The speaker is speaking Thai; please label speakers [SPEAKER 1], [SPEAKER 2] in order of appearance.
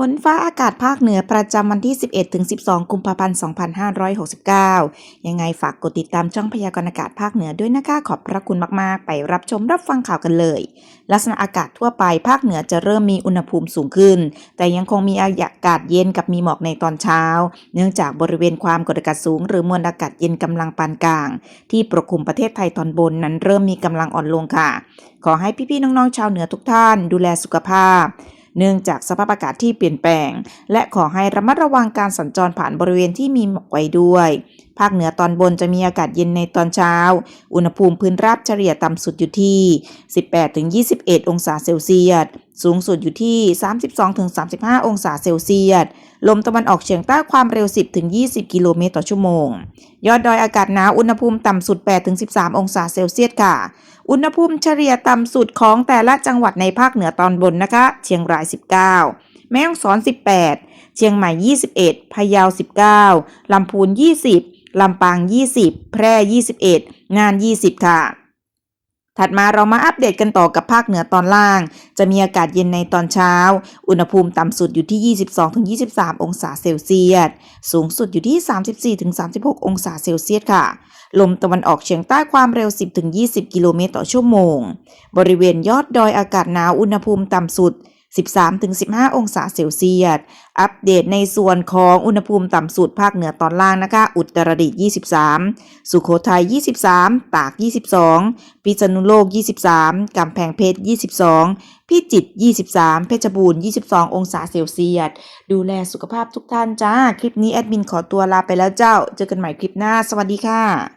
[SPEAKER 1] ฝนฟ้าอากาศภาคเหนือประจำวันที่ 11 ถึง 12 กุมภาพันธ์ 2569 ยังไงฝากกดติดตามช่องพยากรณ์อากาศภาคเหนือด้วยนะคะขอบพระคุณมากๆ ไปรับชมรับฟังข่าวกันเลย ลักษณะอากาศทั่วไปภาคเหนือจะเริ่มมีอุณหภูมิสูงขึ้น แต่ยังคงมีอากาศเย็นกับมีหมอกในตอนเช้า เนื่องจากบริเวณความกดอากาศสูง หรือมวลอากาศเย็นกำลังปานกลาง ที่ปกคลุมประเทศไทยตอนบนนั้นเริ่มมีกำลังอ่อนลงค่ะ ขอให้พี่ๆน้องๆชาวเหนือทุกท่าน ดูแลสุขภาพ เนื่องจากสภาพอากาศที่เปลี่ยนแปลง และขอให้ระมัดระวังการสัญจรผ่านบริเวณที่มีหมอกไว้ด้วย ภาคเหนือตอนบนจะมีอากาศเย็นในตอนเช้า อุณหภูมิพื้นราบเฉลี่ยต่ำสุดอยู่ที่ 18-21 องศาเซลเซียส สูงสุดอยู่ที่ 32-35 องศาเซลเซียส ลมตะวันออกเฉียงใต้ความเร็ว 10-20 กิโลเมตรต่อชั่วโมง ยอดดอยอากาศหนาว อุณหภูมิต่ำสุด 8-13 องศาเซลเซียสค่ะ อุณหภูมิเฉลี่ยต่ำสุดของแต่ละจังหวัดในภาคเหนือตอนบนนะคะ เชียงราย 19 แม่ฮ่องสอน 18 เชียงใหม่ 21 พะเยา 19 ลำพูน 20 ลำปาง 20 แพร่ 21 งาน 20 ค่ะ ถัดมาเรามาอัปเดตกันต่อกับภาคเหนือตอนล่าง จะมีอากาศเย็นในตอนเช้า อุณหภูมิต่ำสุดอยู่ที่ 22-23 องศาเซลเซียส สูงสุดอยู่ที่ 34-36 องศาเซลเซียสค่ะลมตะวันออกเฉียงใต้ความเร็ว 10-20 กิโลเมตรต่อชั่วโมง บริเวณยอดดอยอากาศหนาวอุณหภูมิต่ำสุด 13-15 องศาเซลเซียส อัปเดตในส่วนของอุณหภูมิต่ำสุดภาคเหนือตอนล่างนะคะ อุตรดิตถ์23 สุโขทัย 23 ตาก 22 พิษณุโลก 23 กำแพงเพชร 22 พิจิตร 23 เพชรบูรณ์ 22 องศาเซลเซียส ดูแลสุขภาพทุกท่านจ้า คลิปนี้แอดมินขอตัวลาไปแล้วเจ้า เจอกันใหม่คลิปหน้า สวัสดีค่ะ